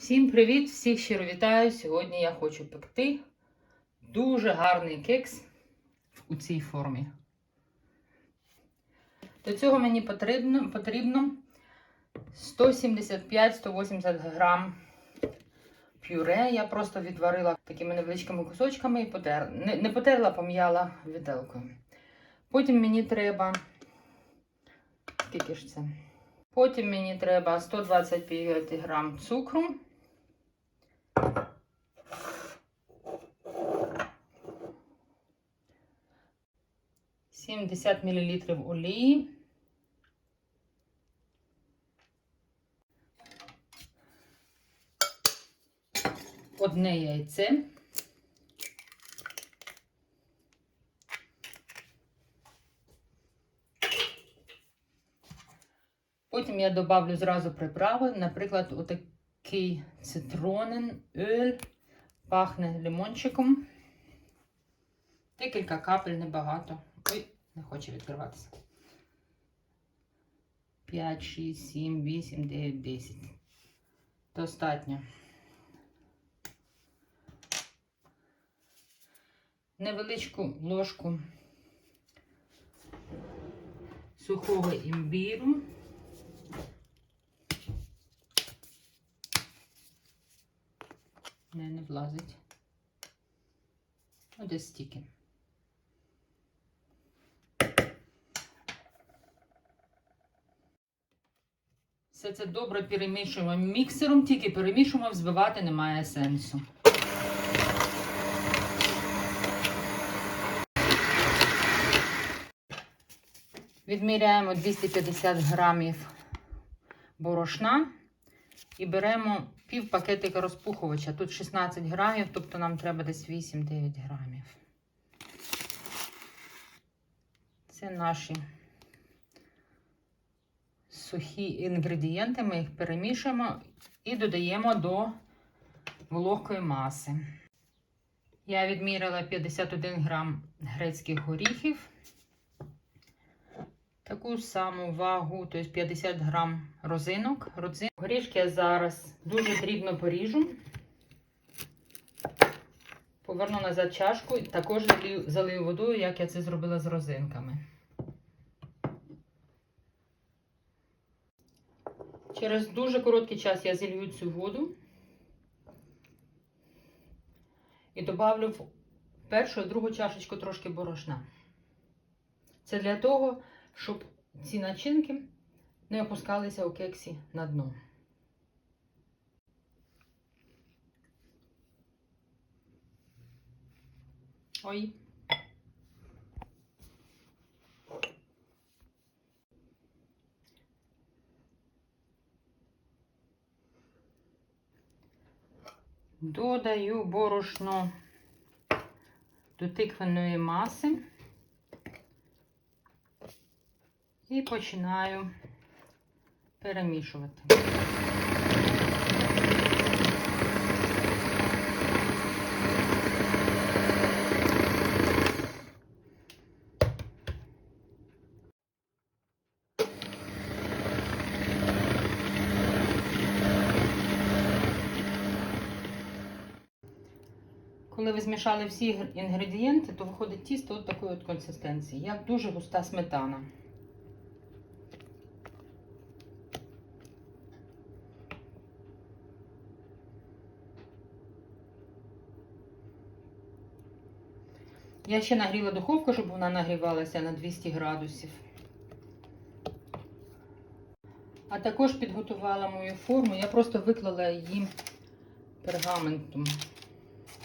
Всім привіт! Всіх щиро вітаю! Сьогодні я хочу пекти дуже гарний кекс у цій формі. До цього мені потрібно, потрібно 175-180 грам пюре. Я просто відварила такими невеличкими кусочками і потерла. Не, не потерла, пом'яла виделкою. Потім мені треба. Скільки ж це? Потім мені треба 125 грам цукру. Сімдесят мл олії. Одне яйце. Потім я добавлю зразу приправи, наприклад, отакий цитронен, ель, пахне лимончиком. Декілька капель, небагато. Ой, не хоче відкриватися. 5, 6, 7, 8, 9, 10. Достатньо. Невеличку ложку сухого імбіру. Не, не влазить. Ну, десь стільки. Все це добре перемішуємо міксером, тільки перемішуємо, взбивати немає сенсу. Відміряємо 250 грамів борошна і беремо пів пакетика розпухувача. Тут 16 грамів, тобто нам треба десь 8-9 грамів. Це наші сухі інгредієнти. Ми їх перемішуємо і додаємо до вологкої маси. Я відміряла 51 грам грецьких горіхів. Таку саму вагу, тобто 50 грам розинок. Родзин. Горішки я зараз дуже дрібно поріжу. Поверну назад чашку і також залию, водою, як я це зробила з розинками. Через дуже короткий час я зілью цю воду і добавлю в першу і другу чашечку трошки борошна. Це для того, щоб ці начинки не опускалися у кексі на дно. Ой. Додаю борошно до тиквеної маси. І починаю перемішувати. Коли ви змішали всі інгредієнти, то виходить тісто от такої от консистенції, як дуже густа сметана. Я ще нагріла духовку, щоб вона нагрівалася на 200 градусів. А також підготувала мою форму. Я просто виклала її пергаментом.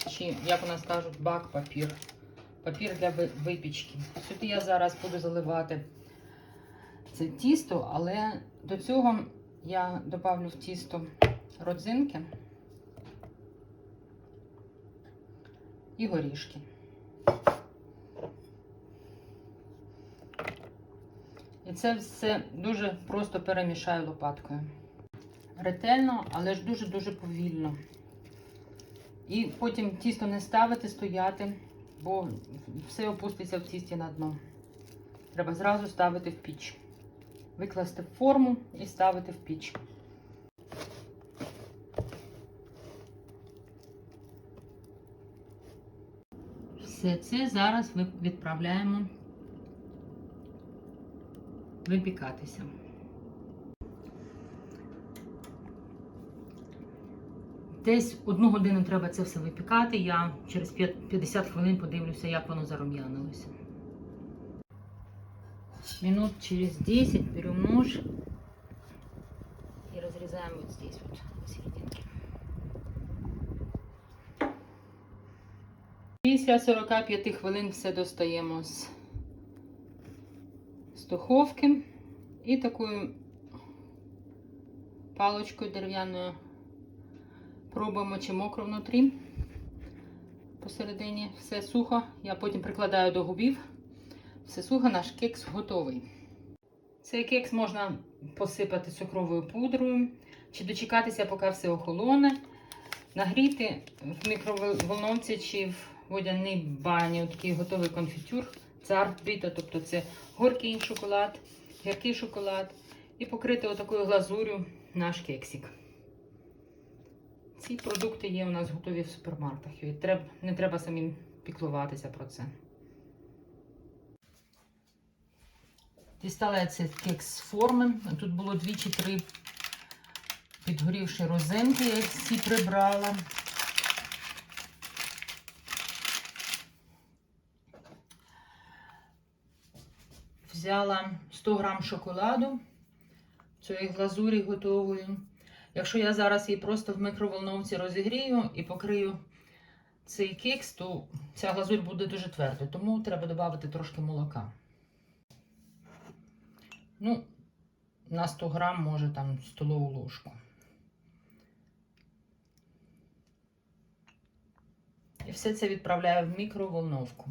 Чи, як у нас кажуть, бак-папір. Папір для випічки. Сюди я зараз буду заливати це тісто, але до цього я добавлю в тісто родзинки і горішки. І це все дуже просто перемішаю лопаткою. Ретельно, але ж дуже-дуже повільно. І потім тісто не ставити, стояти, бо все опуститься в тісті на дно. Треба зразу ставити в піч. Викласти в форму і ставити в піч. Все це зараз ми відправляємо випікатися. Десь одну годину треба це все випікати. Я через 50 хвилин подивлюся, як воно зарум'янилося. Минут через 10 берем нож и разрезаем вот здесь вот посерединке. Після 45 хвилин все достаємо з, духовки і такою паличкою дерев'яною пробуємо, чи мокро внутрі. Посередині все сухо. Я потім прикладаю до губів. Все сухо, наш кекс готовий. Цей кекс можна посипати цукровою пудрою, чи дочекатися, поки все охолоне, нагріти в мікроволновці чи в водяній бані такий готовий конфітюр. Це арт-біта, тобто це горький шоколад, гіркий шоколад. І покрити отакою глазурю наш кексик. Ці продукти є у нас готові в супермаркетах. І треб- не треба самим піклуватися про це. Дістала я цей кекс з форми. Тут було дві чи три підгорівші розинки, я всі прибрала. Взяла 100 грам шоколаду цієї глазурі готової. Якщо я зараз її просто в мікроволновці розігрію і покрию цей кекс, то ця глазурь буде дуже твердою, тому треба додати трошки молока. Ну, на 100 грам, може там столову ложку. І все це відправляю в мікроволновку.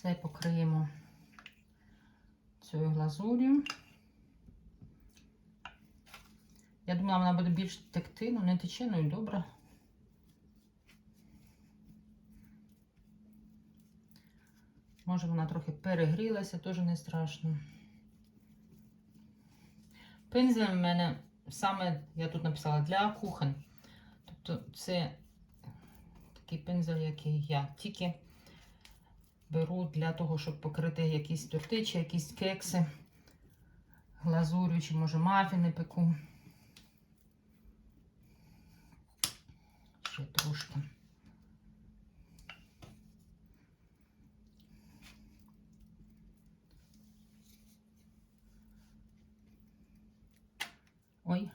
Все покриємо цією глазур'ю. Я думала, вона буде більш текти, але не тече, ну і добре. Може вона трохи перегрілася, теж не страшно. Пензель в мене саме, я тут написала, для кухонь. Тобто це такий пензель, який я тільки беру для того, щоб покрити якісь торти чи якісь кекси, глазурю, чи може мафіни пеку. Ще трошки. Ой.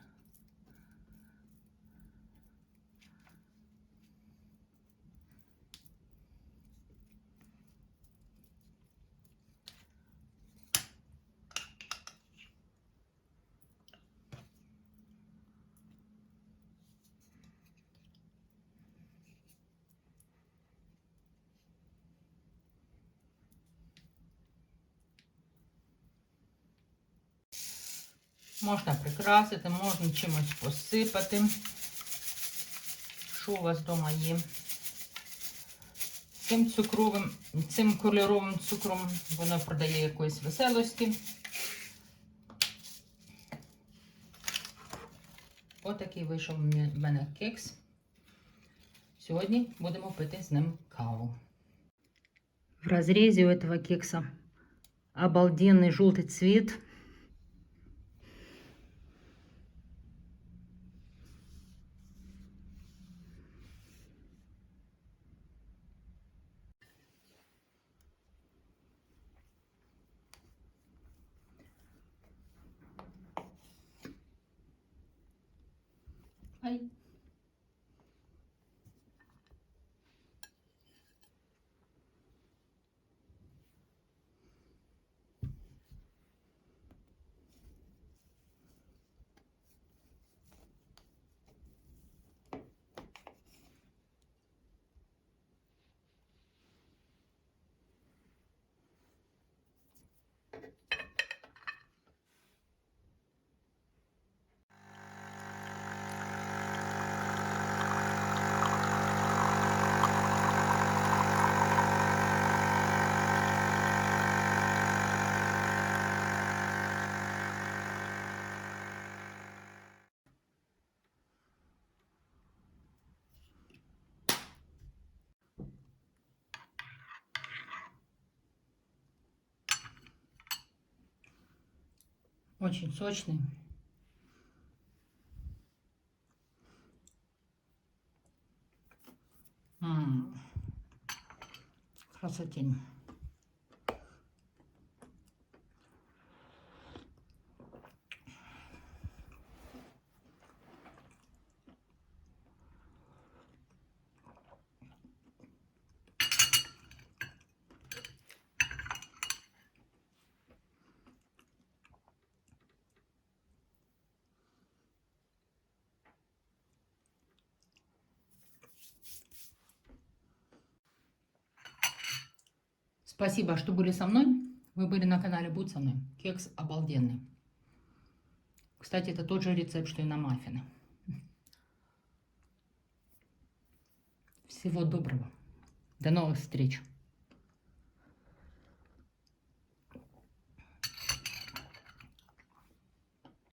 Можна прикрасити, можна чимось посипати. Що у вас вдома є? Цим цукровим, цим кольоровим цукром воно продає якоїсь веселості. Отакий вийшов в мене кекс. Сьогодні будемо пити з ним каву. В разрезе у этого кекса обалденный желтый цвет. はい。Очень сочный. М, Красотень. Спасибо, что были со мной. Вы были на канале Будь со мной. Кекс обалденный. Кстати, это тот же рецепт, что и на маффины. Всего доброго. До новых встреч.